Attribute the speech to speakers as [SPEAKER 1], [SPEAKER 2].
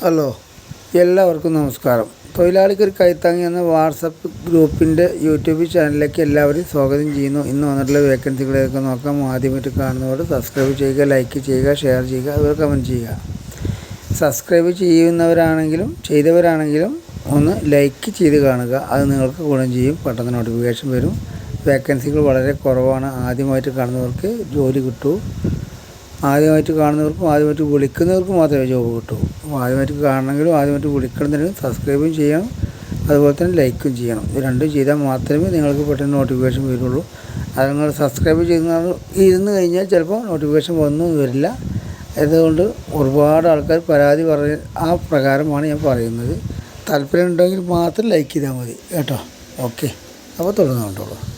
[SPEAKER 1] Hello എല്ലാവർക്കും നമസ്കാരം. തൊഴിലാളിക്ക് ഒരു കൈത്താങ്ങി എന്ന വാട്സപ്പ് ഗ്രൂപ്പിന്റെ യൂട്യൂബ് ചാനലിലേക്ക് എല്ലാവരും സ്വാഗതം ചെയ്യുന്നു. ഇന്ന് വന്നിട്ടുള്ള വേക്കൻസികളെയൊക്കെ നോക്കാം. ആദ്യമായിട്ട് കാണുന്നവർ സബ്സ്ക്രൈബ് ചെയ്യുക ലൈക്ക് ചെയ്യുക ഷെയർ ചെയ്യുക അതുപോലെ കമന്റ് ചെയ്യുക. സബ്സ്ക്രൈബ് ചെയ്യുന്നവരാണെങ്കിലും ചെയ്തവരാണെങ്കിലും ഒന്ന് ലൈക്ക് ചെയ്ത് കാണുക. അത് നിങ്ങൾക്ക് ഗുണം ചെയ്യും. പെട്ടെന്ന് നോട്ടിഫിക്കേഷൻ വരും. വേക്കൻസികൾ വളരെ കുറവാണ്. ആദ്യമായിട്ട് കാണുന്നവർക്ക് ജോലി കിട്ടൂ. ആദ്യമായിട്ട് കാണുന്നവർക്കും ആദ്യമായിട്ട് വിളിക്കുന്നവർക്കും മാത്രമേ ജോബ് കിട്ടൂ. അപ്പോൾ ആദ്യമായിട്ട് കാണണമെങ്കിലും ആദ്യമായിട്ട് വിളിക്കണമെന്നുണ്ടെങ്കിൽ സബ്സ്ക്രൈബും ചെയ്യണം. അതുപോലെ തന്നെ ലൈക്കും ചെയ്യണം. ഇത് രണ്ടും ചെയ്താൽ മാത്രമേ നിങ്ങൾക്ക് പെട്ടെന്ന് നോട്ടിഫിക്കേഷൻ വരുള്ളൂ. അത് നിങ്ങൾ സബ്സ്ക്രൈബ് ചെയ്യുന്ന ഇരുന്ന് കഴിഞ്ഞാൽ ചിലപ്പോൾ നോട്ടിഫിക്കേഷൻ വന്നും വരില്ല. അതുകൊണ്ട് ഒരുപാട് ആൾക്കാർ പരാതി പറയ ആ പ്രകാരമാണ് ഞാൻ പറയുന്നത്. താല്പര്യം ഉണ്ടെങ്കിൽ മാത്രം ലൈക്ക് ചെയ്താൽ മതി. കേട്ടോ? ഓക്കെ അപ്പോൾ തുടർന്ന് കണ്ടോളൂ.